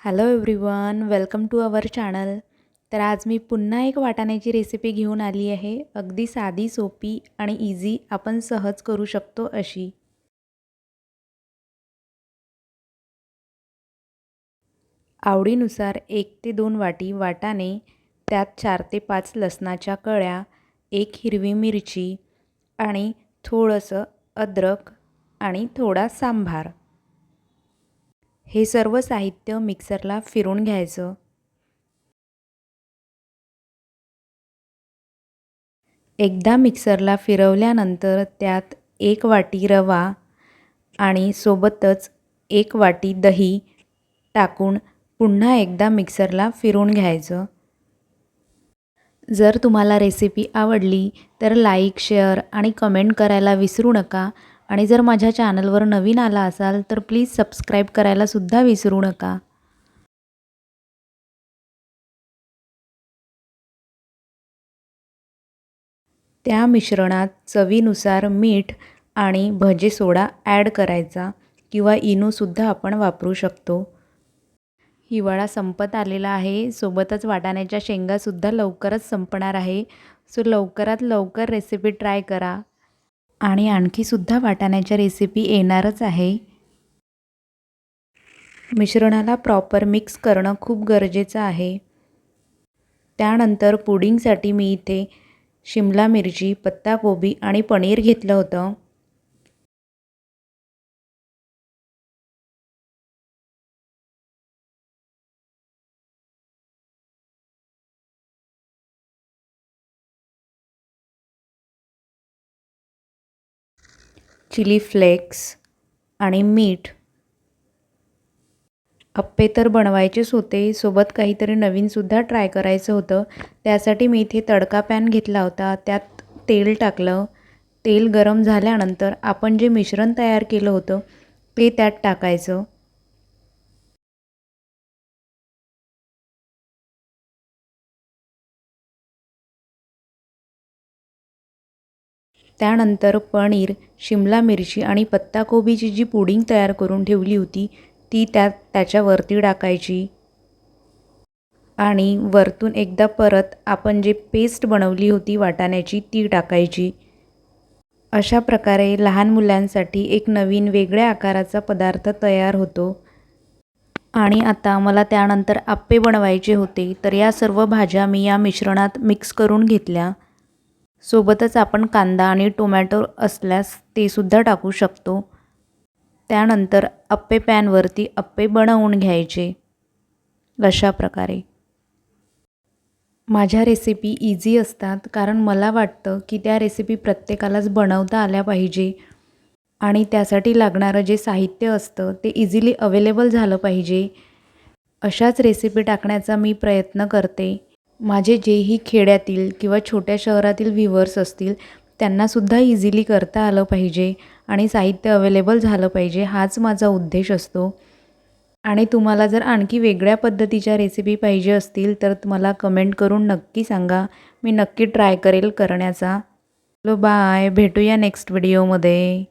Hello everyone welcome to our channel तर आज मी पुन्हा एक वाटाण्याची रेसिपी घेऊन आली आहे. अगदी साधी सोपी आणि इझी आपण सहज करू शकतो अशी. आवडीनुसार एक ते दोन वाटी वाटाणे त्यात चार ते पाच लसणाच्या कळ्या एक हिरवी मिरची आणि थोडंसं अद्रक आणि थोडा सांभार हे सर्व साहित्य मिक्सरला फिरून घ्यायचं. एकदा मिक्सरला फिरवल्यानंतर त्यात एक वाटी रवा आणि सोबतच एक वाटी दही टाकून पुन्हा एकदा मिक्सरला फिरून घ्यायचं. जर तुम्हाला रेसिपी आवडली तर लाईक शेअर आणि कमेंट करायला विसरू नका. आणि जर माझ्या चॅनलवर नवीन आला असाल तर प्लीज सबस्क्राईब करायलासुद्धा विसरू नका. त्या मिश्रणात चवीनुसार मीठ आणि भजे सोडा ॲड करायचा किंवा इनोसुद्धा आपण वापरू शकतो. हिवाळा संपत आलेला आहे सोबतच वाटाण्याच्या शेंगासुद्धा लवकरच संपणार आहे. सो लवकरात लवकर रेसिपी ट्राय करा. आणि आणखीसुद्धा वाटाण्याच्या रेसिपी येणारच आहे. मिश्रणाला प्रॉपर मिक्स करणं खूप गरजेचं आहे. त्यानंतर पुडिंगसाठी मी इथे शिमला मिरची पत्ताकोबी आणि पनीर घेतलं होतं. चिली फ्लेक्स आणि मीठ. अप्पे तर बनवायचेच होते सोबत काहीतरी नवीनसुद्धा ट्राय करायचं होतं. त्यासाठी मी इथे तडका पॅन घेतला होता त्यात तेल टाकलं. तेल गरम झाल्यानंतर आपण जे मिश्रण तयार केलं होतं ते त्यात टाकायचं. त्यानंतर पनीर शिमला मिरची आणि पत्ताकोबीची जी पुडिंग तयार करून ठेवली होती ती त्यात त्याच्यावरती टाकायची. आणि वरतून एकदा परत आपण जे पेस्ट बनवली होती वाटाण्याची ती टाकायची. अशा प्रकारे लहान मुलांसाठी एक नवीन वेगळ्या आकाराचा पदार्थ तयार होतो. आणि आता मला त्यानंतर आप्पे बनवायचे होते तर या सर्व भाज्या मी या मिश्रणात मिक्स करून घेतल्या. सोबतच आपण कांदा आणि टोमॅटो असल्यास तेसुद्धा टाकू शकतो. त्यानंतर अप्पे पॅनवरती अप्पे बनवून घ्यायचे. अशा प्रकारे. माझ्या रेसिपी इझी असतात कारण मला वाटतं की त्या रेसिपी प्रत्येकालाच बनवता आल्या पाहिजे. आणि त्यासाठी लागणारं जे साहित्य असतं ते इझिली अवेलेबल झालं पाहिजे. अशाच रेसिपी टाकण्याचा मी प्रयत्न करते. माझे जेही खेड्यातील किंवा छोट्या शहरातील व्हिवर्स असतील त्यांनासुद्धा इझिली करता आलं पाहिजे आणि साहित्य अवेलेबल झालं पाहिजे हाच माझा उद्देश असतो. आणि तुम्हाला जर आणखी वेगळ्या पद्धतीच्या रेसिपी पाहिजे असतील तर मला कमेंट करून नक्की सांगा. मी नक्की ट्राय करेल करण्याचा. लो बाय भेटूया नेक्स्ट व्हिडिओमध्ये